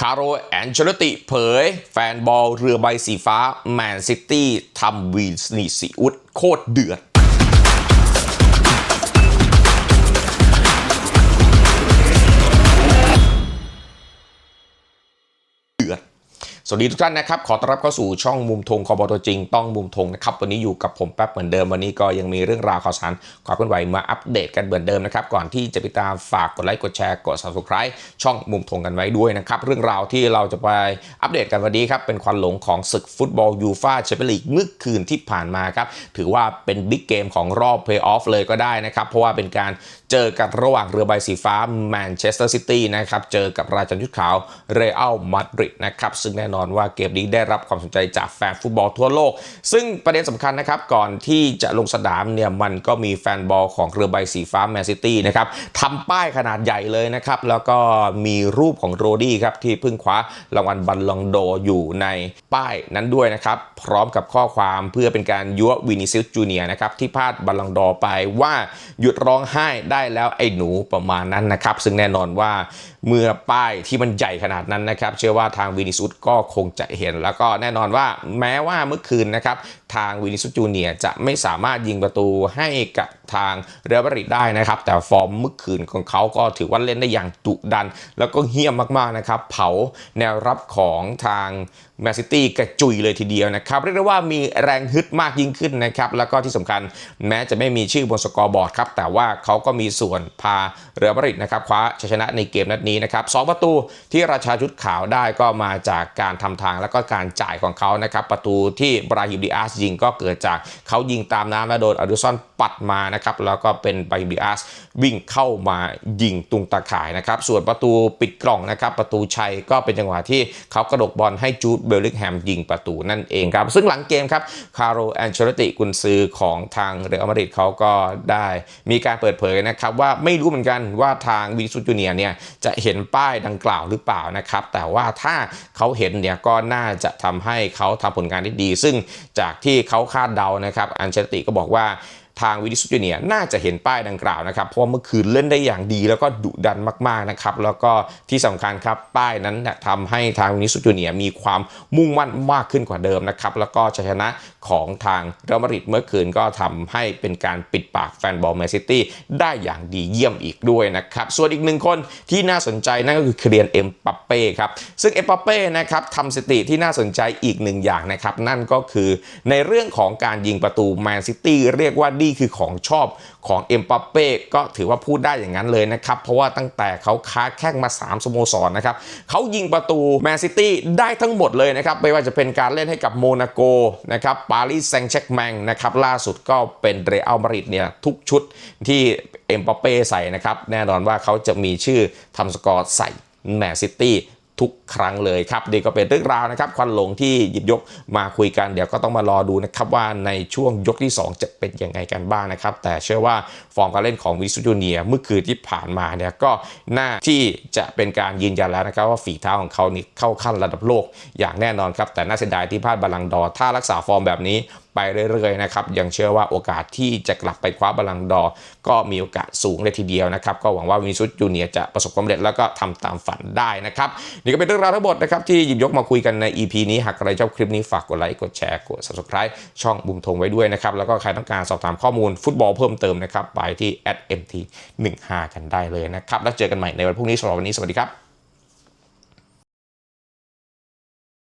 คาร์โรแอนเชลติเผย แฟนบอลเรือใบสีฟ้า แมนซิตี้ทำวีนสนีซีอุดโคตรเดือด สวัสดีทุกท่านนะครับ ขอต้อนรับเข้าสู่ช่องมุมธงคอบอตัวจริง ต้องมุมธงนะครับ วันนี้อยู่กับผมแป๊บเหมือนเดิม วันนี้ก็ยังมีเรื่องราวข่าวสารความเคลื่อนไหวมาอัปเดตกันเหมือนเดิมนะครับ ก่อนที่จะไปตามฝากกดไลค์ กดแชร์ กด subscribe ช่องมุมธงกันไว้ด้วยนะครับ เรื่องราวที่เราจะไปอัปเดตกันวันนี้ครับ เป็นควันหลงของศึกฟุตบอลยูฟ่าแชมเปี้ยนลีกเมื่อคืนที่ผ่านมาครับ ถือว่าเป็นบิ๊กเกมของรอบเพลย์ออฟเลยก็ได้นะครับ เพราะว่าเป็นการเจอกันระหว่างเรือใบสีฟ้าแมนเชสเตอร์ซิตี้นะครับ เจอกับราชันยุทธขาวเรอัลมาดริดนะครับ ซึ่งแน่นอนว่าเกมนี้ได้รับความสนใจจากแฟนฟุตบอลทั่วโลก ซึ่งประเด็นสำคัญนะครับ ก่อนที่จะลงสนามเนี่ยมันก็มีแฟนบอลของเรือใบสีฟ้าแมนซิตี้นะครับทำป้ายขนาดใหญ่เลยนะครับ แล้วก็มีรูปของโรดี้ครับ ที่เพิ่งคว้ารางวัลบัลลองโดอยู่ในป้ายนั้นด้วยนะครับ พร้อมกับข้อความเพื่อเป็นการยั่ววินิซิลจูเนียนะครับที่พลาดบัลลองดอไปว่าหยุดร้องไห้ได้แล้วไอ้หนูประมาณนั้นนะครับ ซึ่งแน่นอนว่าเมื่อป้ายที่มันใหญ่ขนาดนั้นนะครับ เชื่อว่าทางวินิซุสก็คงจะเห็น แล้วก็แน่นอนว่าแม้ว่าเมื่อคืนนะครับทางวินิซุสจูเนียจะไม่สามารถยิงประตูให้กับทางเรอัลมาดริดได้นะครับ แต่ฟอร์มเมื่อคืนของเขาก็ถือว่าเล่นได้อย่างดุดัน แล้วก็เฮี้ยมมากๆนะครับ เผาแนวรับของทางแมนซิตี้กระจุยเลยทีเดียวนะครับ เรียกได้ว่ามีแรงฮึดมากยิ่งขึ้นนะครับ แล้วก็ที่สำคัญแม้จะไม่มีชื่อบนสกอร์บอร์ดครับ แต่ว่าเขาก็มีส่วนพาเรือัลมาริดนะครับคว้าชัยชนะในเกมนัดนี้นะครับสองประตูที่ราชาชุดขาวได้ก็มาจากการทำทางแล้วก็การจ่ายของเขานะครับประตูที่บราฮิมดิอาสยิงก็เกิดจากเขายิงตามน้ำและโดนอดุซอนปัดมานะครับแล้วก็เป็นบราฮิมดิอาสวิ่งเข้ามายิงตุงตาข่ายนะครับส่วนประตูปิดกล่องนะครับประตูชัยก็เป็นจังหวะที่เขากระดกบอลให้จูดเบลลิงแฮมยิงประตูนั่นเองครับซึ่งหลังเกมครับคาร์โรแอนเชลติกุนซือของทางเรอัลมาดริดเขาก็ได้มีการเปิดเผยนะครับว่าไม่รู้เหมือนกันว่าทางวินิสุจูเนียเนี่ยจะเห็นป้ายดังกล่าวหรือเปล่านะครับแต่ว่าถ้าเขาเห็นเนี่ยก็น่าจะทำให้เขาทำผลงานได้ดี ซึ่งจากที่เขาคาดเดานะครับอันเชลติก็บอกว่า ทางวินิสุจูเนียน่าจะเห็นป้ายดังกล่าวนะครับ เพราะเมื่อคืนเล่นได้อย่างดีแล้วก็ดุดันมากๆนะครับแล้วก็ที่สำคัญครับป้ายนั้นทำให้ทางวินิสุจูเนียมีความมุ่งมั่นมากขึ้นกว่าเดิมนะครับแล้วก็ชัยชนะของทางเรอัลมาดริดเมื่อคืนก็ทำให้เป็นการปิดปากแฟนบอลแมนซิตี้ได้อย่างดีเยี่ยมอีกด้วยนะครับส่วนอีกหนึ่งคนที่น่าสนใจนั่นก็คือเคลียนเอ็มปัปเป้ครับซึ่งเอ็มปัปเป้นะครับทำสถิติที่น่าสนใจอีกหนึ่งอย่างนะครับนั่นก็คือในเรื่องของการยิงประตูแมนซิตี้เรียกว่านี่คือของชอบของเอ็มปัปเป้ก็ถือว่าพูดได้อย่างนั้นเลยนะครับ เพราะว่าตั้งแต่เขาค้าแข้งมา 3 สโมสรนะครับเขายิงประตูแมนซิตี้ได้ทั้งหมดเลยนะครับไม่ว่าจะเป็นการเล่นให้กับโมนาโกนะครับปารีสแซงต์แชร์กแมงนะครับล่าสุดก็เป็นเรอัลมาดริดเนี่ยทุกชุดที่เอ็มปัปเป้ใส่นะครับแน่นอนว่าเขาจะมีชื่อทำสกอร์ใส่แมนซิตี้ ทุกครั้งเลยครับนี่ก็เป็นเรื่องราวนะครับควันหลงที่หยิบยกมาคุยกันเดี๋ยวก็ต้องมารอดูนะครับว่าในช่วงยกที่ 2 จะเป็นยังไงกันบ้างนะครับ แต่เชื่อว่าฟอร์มการเล่นของวิสุจูเนียเมื่อคืนที่ผ่านมาเนี่ยก็น่าที่จะเป็นการยืนยันแล้วนะครับว่าฝีเท้าของเขานี่เข้าขั้นระดับโลกอย่างแน่นอนครับแต่น่าเสียดายที่พลาดบอลังดอร์ถ้ารักษาฟอร์มแบบนี้ ไปเรื่อยๆนะครับยังเชื่อว่าโอกาสที่จะกลับไปคว้าบอลลังดอก็มีโอกาสสูงเลยทีเดียวนะครับ ก็หวังว่าวินิสุสจูเนียจะประสบความสำเร็จแล้วก็ทำตามฝันได้นะครับนี่ก็เป็นเรื่องราวทั้งหมดนะครับที่หยิบยกมาคุยกันใน EP นี้หากใครชอบคลิปนี้ฝากกดไลค์กดแชร์กด subscribe ช่องบุมทงไว้ด้วยนะครับแล้วก็ใครต้องการสอบถามข้อมูลฟุตบอลเพิ่มเติมนะครับไปที่ @mt15 กันได้เลยนะครับแล้วเจอกันใหม่ในวันพรุ่งนี้สำหรับวันนี้สวัสดีครับ